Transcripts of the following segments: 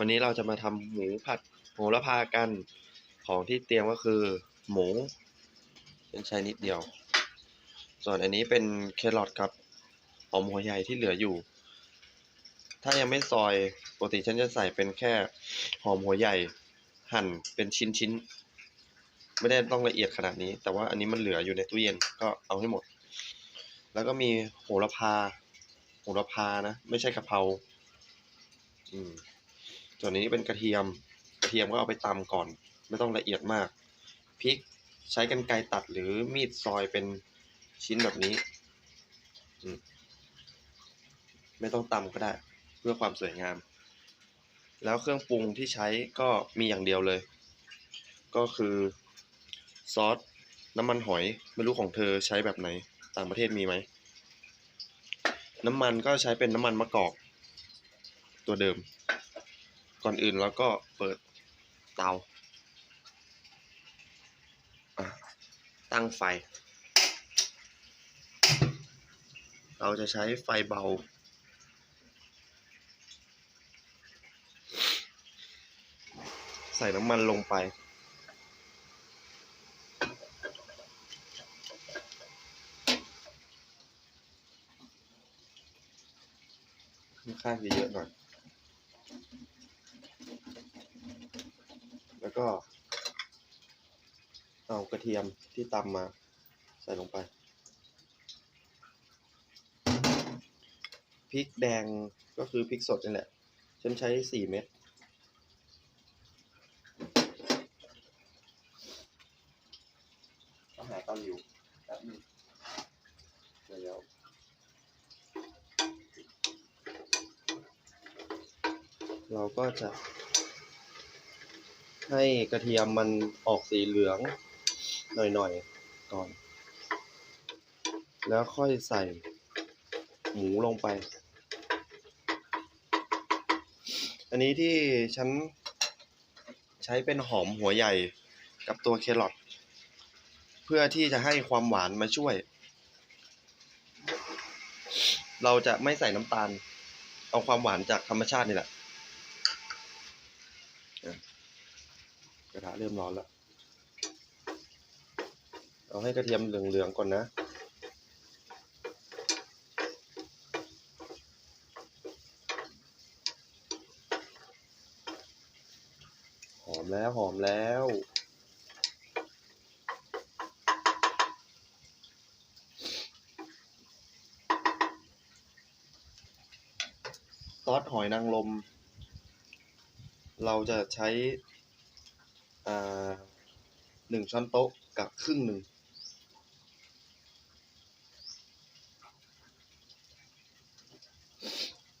วันนี้เราจะมาทำหมูผัดโหระพากันของที่เตรียมก็คือ หมูฉันใช้นิดเดียว ส่วนอันนี้เป็นแครอทกับหอมหัวใหญ่ที่เหลืออยู่ ถ้ายังไม่ซอยปกติฉันจะใส่เป็นแค่หอมหัวใหญ่ หั่นเป็นชิ้นๆ ไม่ได้ต้องละเอียดขนาดนี้ แต่ว่าอันนี้มันเหลืออยู่ในตู้เย็นก็เอาให้หมด แล้วก็มีโหระพา โหระพานะ ไม่ใช่กะเพราอืม ส่วนนี้เป็นกระเทียมกระเทียมก็เอาไปตำก่อน ไม่ต้องละเอียดมากพริกใช้กรรไกรตัดหรือมีดซอยเป็นชิ้นแบบนี้ไม่ต้องตำก็ได้ เพื่อความสวยงาม แล้วเครื่องปรุงที่ใช้ก็มีอย่างเดียวเลย ก็คือซอสน้ำมันหอย ไม่รู้ของเธอใช้แบบไหน ต่างประเทศมีไหม น้ำมันก็ใช้เป็นน้ำมันมะกอก ตัวเดิม ก่อนอื่นเราก็เปิดเตา ตั้งไฟ เราจะใช้ไฟเบา ใส่น้ำมันลงไปค่อนข้างจะเยอะหน่อย แล้ว ก็ เอากระเทียมที่ตำมา ใส่ลงไป พริกแดงก็คือพริกสดนี่แหละ ฉันใช้สี่เม็ดต้องหาเตาอยู่แป๊บนึงเดี๋ยวเราก็จะ ให้กระเทียมมันออกสีเหลืองหน่อยๆก่อน แล้วค่อยใส่หมูลงไป อันนี้ที่ฉันใช้เป็นหอมหัวใหญ่กับตัวแครอทเพื่อที่จะให้ความหวานมาช่วย เราจะไม่ใส่น้ำตาล เอาความหวานจากธรรมชาตินี่แหละ ระทะเริ่มร้อนแล้ว เอาให้กระเทียมเหลืองๆก่อนนะหอมแล้วหอมแล้ว ซอสหอยนางรมเราจะใช้ หนึ่งช้อนโต๊ะกับครึ่งหนึ่ง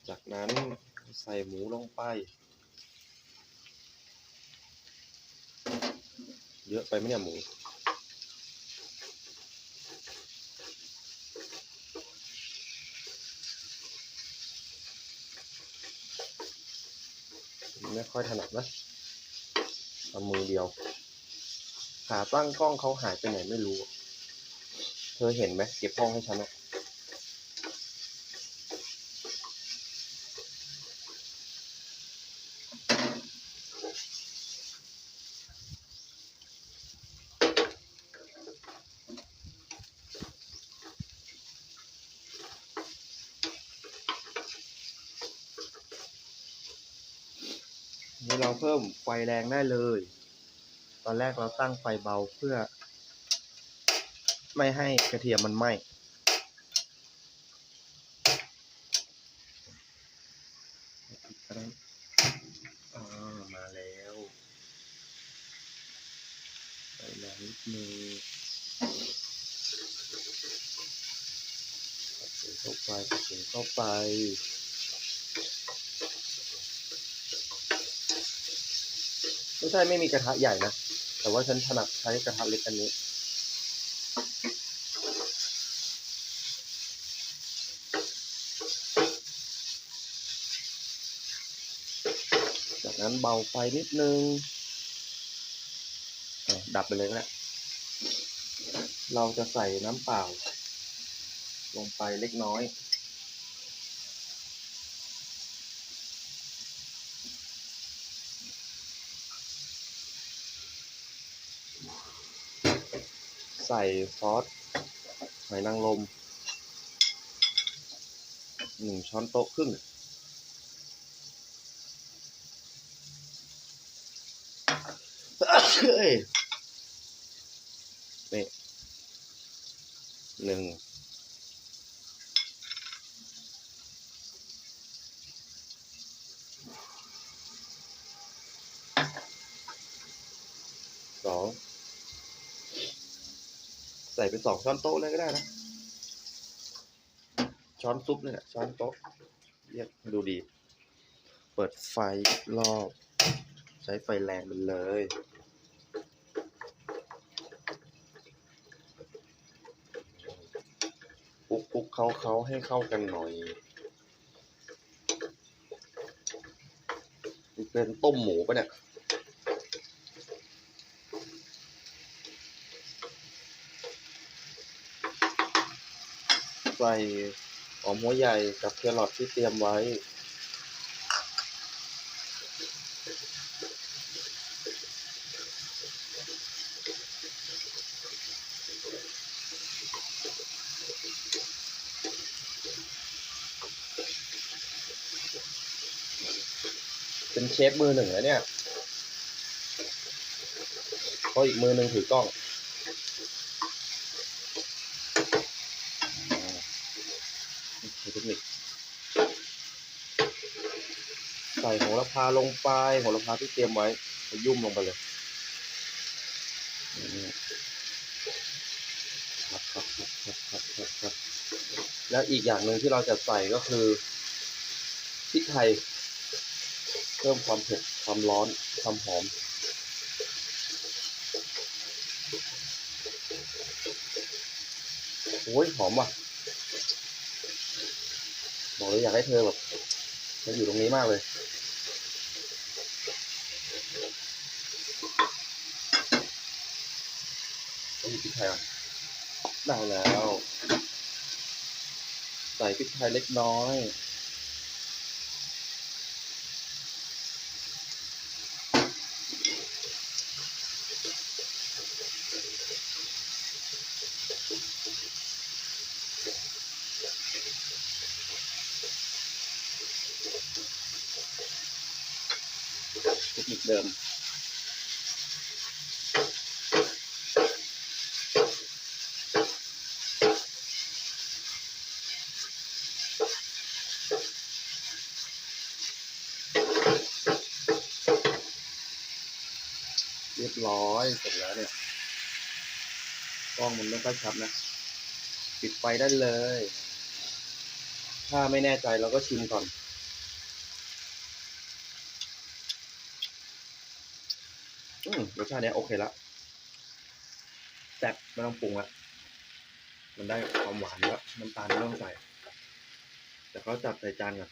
จากนั้นใส่หมูลงไป เยอะไปไหมเนี่ยหมูไม่ค่อยถนัดนะ เอามือเดียว ขาตั้งกล้องเขาหายไปไหนไม่รู้ เธอเห็นไหมเก็บห้องให้ฉันอะ เราเพิ่มไฟแรงได้เลย ตอนแรกเราตั้งไฟเบาเพื่อ ไม่ให้กระเทียมมันไหม้มาแล้วใส่น้ำนิดนึงใส่เข้าไปใส่เข้าไป ไม่ใช่ไม่มีกระทะใหญ่นะ แต่ว่าฉันถนัดใช้กระทะเล็กอันนี้ จากนั้นเบาไฟนิดนึง ดับไปเลยก็ได้เราจะใส่น้ำเปล่า ลงไปเล็กน้อย ใส่ซอสหอยนางรมหนึ่งช้อนโต๊ะครึ่งเฮ้ยนี่หนึ่งสอง ใส่เป็นสองช้อนโต๊ะเลยก็ได้นะ ช้อนซุปเนี่ยช้อนโต๊ะเรียกดูดี เปิดไฟรอบ ใช้ไฟแรงไปเลยคลุกคลุกเขาเขาให้เข้ากันหน่อยเป็นต้มหมูปะเนี่ย ใส่หอมหัวใหญ่กับแครอทที่เตรียมไว้ เป็นเชฟมือหนึ่งแล้วเนี่ยเพราะอีกมือหนึ่งถือกล้อง เทคนิคใส่โหระพาลงไปโหระพาที่เตรียมไว้ไยุ่มลงไปเลยครับครับครับครับครับครับครับแล้วอีกอย่างหนึ่งที่เราจะใส่ก็คือพริกไทย เพิ่มความเผ็ดความร้อนความหอมโอ้ยหอมว่ะ บอกเลยอยากให้เธอแบบมาอยู่ตรงนี้มากเลยต้องมีพริกไทยอะได้แล้ว ใส่พริกไทยเล็กน้อย เดิม เรียบร้อยเสร็จแล้วเนี่ยกล้องมันไม่ค่อยชัดนะ ปิดไฟได้เลย ถ้าไม่แน่ใจเราก็ชิมก่อน อืมรสชาติเนี้ยโอเคละแซ่บไม่ต้องปรุงละมันได้ความหวานแล้วน้ำตาลไม่ต้องใส่ แต่เขาจับใส่จานก่อน